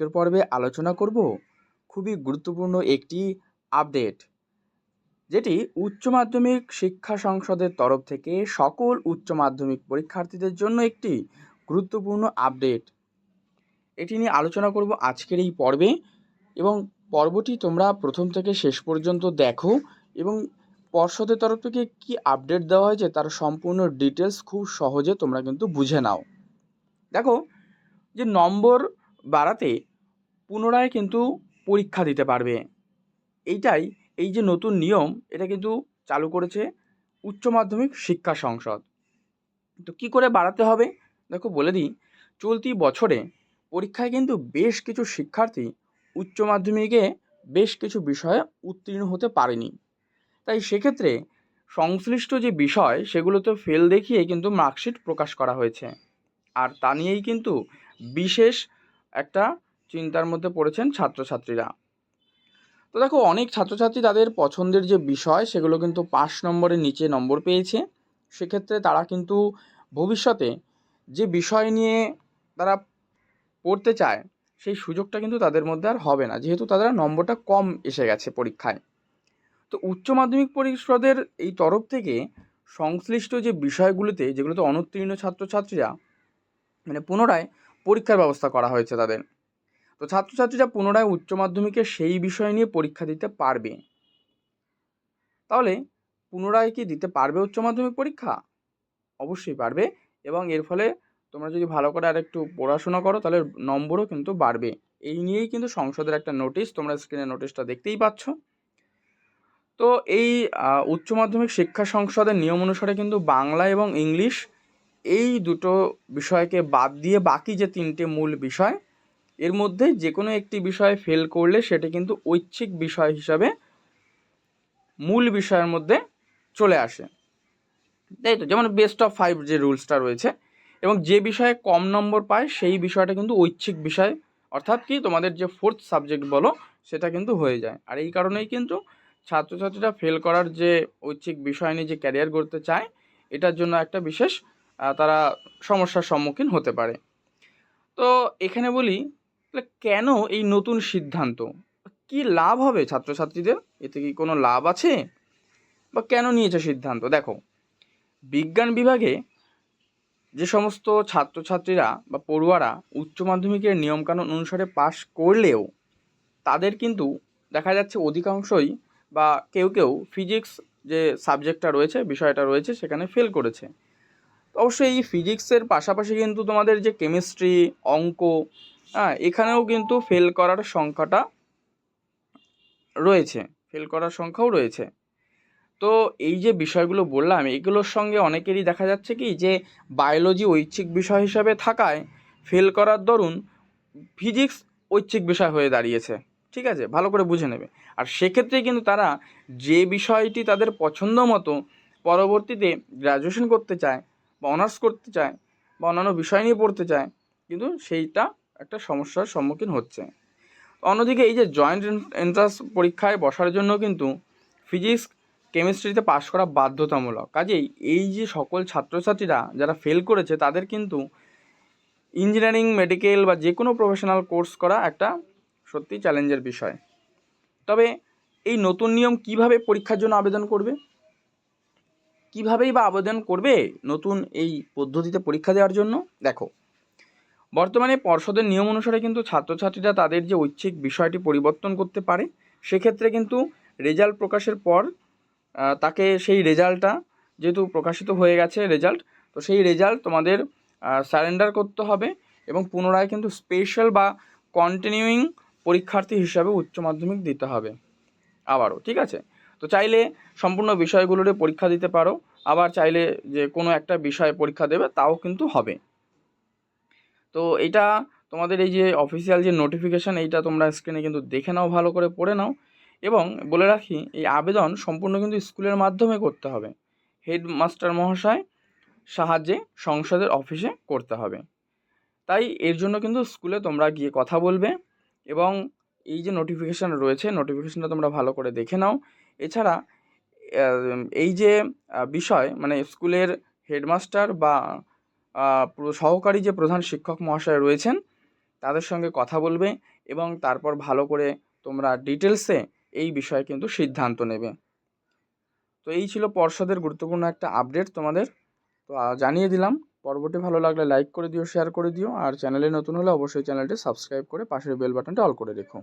আজকের পর্বে আলোচনা করব খুবই গুরুত্বপূর্ণ একটি আপডেট, যেটি উচ্চ মাধ্যমিক শিক্ষা সংসদের তরফ থেকে সকল উচ্চ মাধ্যমিক পরীক্ষার্থীদের জন্য একটি গুরুত্বপূর্ণ আপডেট। এটি নিয়ে আলোচনা করব আজকের এই পর্বে এবং পর্বটি তোমরা প্রথম থেকে শেষ পর্যন্ত দেখো এবং পর্ষদের তরফ থেকে কি আপডেট দেওয়া হয়েছে তার সম্পূর্ণ ডিটেলস খুব সহজে তোমরা কিন্তু বুঝে নাও। দেখো যে নম্বর বাড়াতে পুনরায় কিন্তু পরীক্ষা দিতে পারবে। এইটাই, এই যে নতুন নিয়ম, এটা কিন্তু চালু করেছে উচ্চ মাধ্যমিক শিক্ষা সংসদ। তো কী করে বাড়াতে হবে? দেখো, বলে দিই, চলতি বছরে পরীক্ষায় কিন্তু বেশ কিছু শিক্ষার্থী উচ্চ মাধ্যমিকে বেশ কিছু বিষয়ে উত্তীর্ণ হতে পারেনি। তাই সেক্ষেত্রে সংশ্লিষ্ট যে বিষয়, সেগুলোতে ফেল দেখিয়ে কিন্তু মার্কশিট প্রকাশ করা হয়েছে। আর তা নিয়েই কিন্তু বিশেষ একটা চিন্তার মধ্যে পড়েছেন ছাত্রছাত্রীরা। তো দেখো, অনেক ছাত্রছাত্রী তাদের পছন্দের যে বিষয়, সেগুলো কিন্তু পাঁচ নম্বরের নিচে নম্বর পেয়েছে। সেক্ষেত্রে তারা কিন্তু ভবিষ্যতে যে বিষয় নিয়ে তারা পড়তে চায়, সেই সুযোগটা কিন্তু তাদের মধ্যে আর হবে না। যেহেতু তাদের নম্বরটা কম এসে গেছে পরীক্ষায়। তো উচ্চ মাধ্যমিক পরিষদের এই তরফ থেকে সংশ্লিষ্ট যে বিষয়গুলিতে, যেগুলোতে অনুত্তীর্ণ ছাত্রছাত্রীরা মানে পুনরায় পরীক্ষার ব্যবস্থা করা হয়েছে তাদের। তো ছাত্রছাত্রীরা পুনরায় উচ্চ মাধ্যমিকে সেই বিষয় নিয়ে পরীক্ষা দিতে পারবে। তাহলে পুনরায় কি দিতে পারবে উচ্চ মাধ্যমিক পরীক্ষা? অবশ্যই পারবে এবং এর ফলে তোমরা যদি ভালো করে আর একটু পড়াশোনা করো তাহলে নম্বরও কিন্তু বাড়বে। এই নিয়েই কিন্তু সংসদের একটা নোটিশ, তোমরা স্ক্রিনে নোটিশটা দেখতেই পাচ্ছ। তো এই উচ্চ মাধ্যমিক শিক্ষা সংসদের নিয়ম অনুসারে কিন্তু বাংলা এবং ইংলিশ এই দুটো বিষয়কে বাদ দিয়ে বাকি যে তিনটে মূল বিষয় এর মধ্যে যে কোনো একটি বিষয়ে ফেল করলে সেটা কিন্তু ঐচ্ছিক বিষয় হিসাবে মূল বিষয়ের মধ্যে চলে আসে। তাই তো? যেমন বেস্ট অফ ফাইভ যে রুলসটা রয়েছে এবং যে বিষয়ে কম নম্বর পায় সেই বিষয়টা কিন্তু ঐচ্ছিক বিষয়। অর্থাৎ কি? তোমাদের যে ফোর্থ সাবজেক্ট বলো, সেটা কিন্তু হয়ে যায়। আর এই কারণেই কিন্তু ছাত্রছাত্রীরা ফেল করার যে ঐচ্ছিক বিষয় নিয়ে যে ক্যারিয়ার করতে চায়, এটার জন্য একটা বিশেষ তারা সমস্যার সম্মুখীন হতে পারে। তো এখানে বলি তাহলে কেন এই নতুন সিদ্ধান্ত? কি লাভ হবে ছাত্রছাত্রীদের? এতে কি কোনো লাভ আছে? বা কেন নিয়েছে সিদ্ধান্ত? দেখো, বিজ্ঞান বিভাগে যে সমস্ত ছাত্রছাত্রীরা বা পড়ুয়ারা উচ্চ মাধ্যমিকের নিয়মকানুন অনুসারে পাশ করলেও, তাদের কিন্তু দেখা যাচ্ছে অধিকাংশই বা কেউ কেউ ফিজিক্স যে সাবজেক্টটা রয়েছে, বিষয়টা রয়েছে, সেখানে ফেল করেছে। অবশ্যই এই ফিজিক্সের পাশাপাশি কিন্তু তোমাদের যে কেমিস্ট্রি, অঙ্ক হ্যাঁ এখানেও কিন্তু ফেল করার সংখ্যাটা রয়েছে। ফেল করার সংখ্যাও রয়েছে। তো এই যে বিষয়গুলো বললাম, এগুলোর সঙ্গে অনেকেরই দেখা যাচ্ছে কি যে বায়োলজি ঐচ্ছিক বিষয় হিসাবে থাকায় ফেল করার দরুন ফিজিক্স ঐচ্ছিক বিষয় হয়ে দাঁড়িয়েছে। ঠিক আছে? ভালো করে বুঝে নেবে। আর সেক্ষেত্রে কিন্তু তারা যে বিষয়টি তাদের পছন্দ মতো পরবর্তীতে গ্র্যাজুয়েশন করতে চায় বা অনার্স করতে চায় বা অন্যান্য বিষয় নিয়ে পড়তে চায়, কিন্তু সেইটা একটা সমস্যার সম্মুখীন হচ্ছে। অন্যদিকে এই যে জয়েন্ট এন্ট্রান্স পরীক্ষায় বসার জন্য কিন্তু ফিজিক্স কেমিস্ট্রিতে পাশ করা বাধ্যতামূলক। কাজেই এই যে সকল ছাত্রছাত্রীরা যারা ফেল করেছে, তাদের কিন্তু ইঞ্জিনিয়ারিং মেডিকেল বা যে কোনো প্রফেশনাল কোর্স করা একটা সত্যি চ্যালেঞ্জের বিষয়। তবে এই নতুন নিয়ম কীভাবে পরীক্ষার জন্য আবেদন করবে? কীভাবেই বা আবেদন করবে নতুন এই পদ্ধতিতে পরীক্ষা দেওয়ার জন্য? দেখো বর্তমানে পর্ষদের নিয়ম অনুসারে কিন্তু ছাত্রছাত্রীরা তাদের যে ঐচ্ছিক বিষয়টি পরিবর্তন করতে পারে, সেক্ষেত্রে কিন্তু রেজাল্ট প্রকাশের পর তাকে সেই রেজাল্টটা যেহেতু প্রকাশিত হয়ে গেছে রেজাল্ট, তো সেই রেজাল্ট তোমাদের স্যারেন্ডার করতে হবে এবং পুনরায় কিন্তু স্পেশাল বা কন্টিনিউইং পরীক্ষার্থী হিসাবে উচ্চ মাধ্যমিক দিতে হবে। আবারও, ঠিক আছে? তো চাইলে সম্পূর্ণ বিষয়গুলোরে পরীক্ষা দিতে পারো, আবার চাইলে যে কোনো একটা বিষয়ে পরীক্ষা দেবে, তাও কিন্তু হবে। তো এটা তোমাদের এই যে অফিসিয়াল যে নোটিফিকেশান এইটা তোমরা স্ক্রিনে কিন্তু দেখে নাও, ভালো করে পড়ে নাও। এবং বলে রাখি, এই আবেদন সম্পূর্ণ কিন্তু স্কুলের মাধ্যমে করতে হবে। হেডমাস্টার মহাশয় সাহায্যে সংসদের অফিসে করতে হবে। তাই এর জন্য কিন্তু স্কুলে তোমরা গিয়ে কথা বলবে এবং এই যে নোটিফিকেশান রয়েছে নোটিফিকেশানটা তোমরা ভালো করে দেখে নাও। এছাড়া এই যে বিষয় মানে স্কুলের হেডমাস্টার বা সহকারী যে প্রধান শিক্ষক মহাশয় রয়েছেন, তাদের সঙ্গে কথা বলবে এবং তারপর ভালো করে তোমরা ডিটেলসে এই বিষয়ে কিন্তু সিদ্ধান্ত নেবে। তো এই ছিল পর্ষদের গুরুত্বপূর্ণ একটা আপডেট তোমাদের। তো জানিয়ে দিলাম, পর্বটি ভালো লাগলে লাইক করে দিও, শেয়ার করে দিও, আর চ্যানেলে নতুন হলে অবশ্যই চ্যানেলটি সাবস্ক্রাইব করে পাশের বেল বাটনটা অল করে রেখো।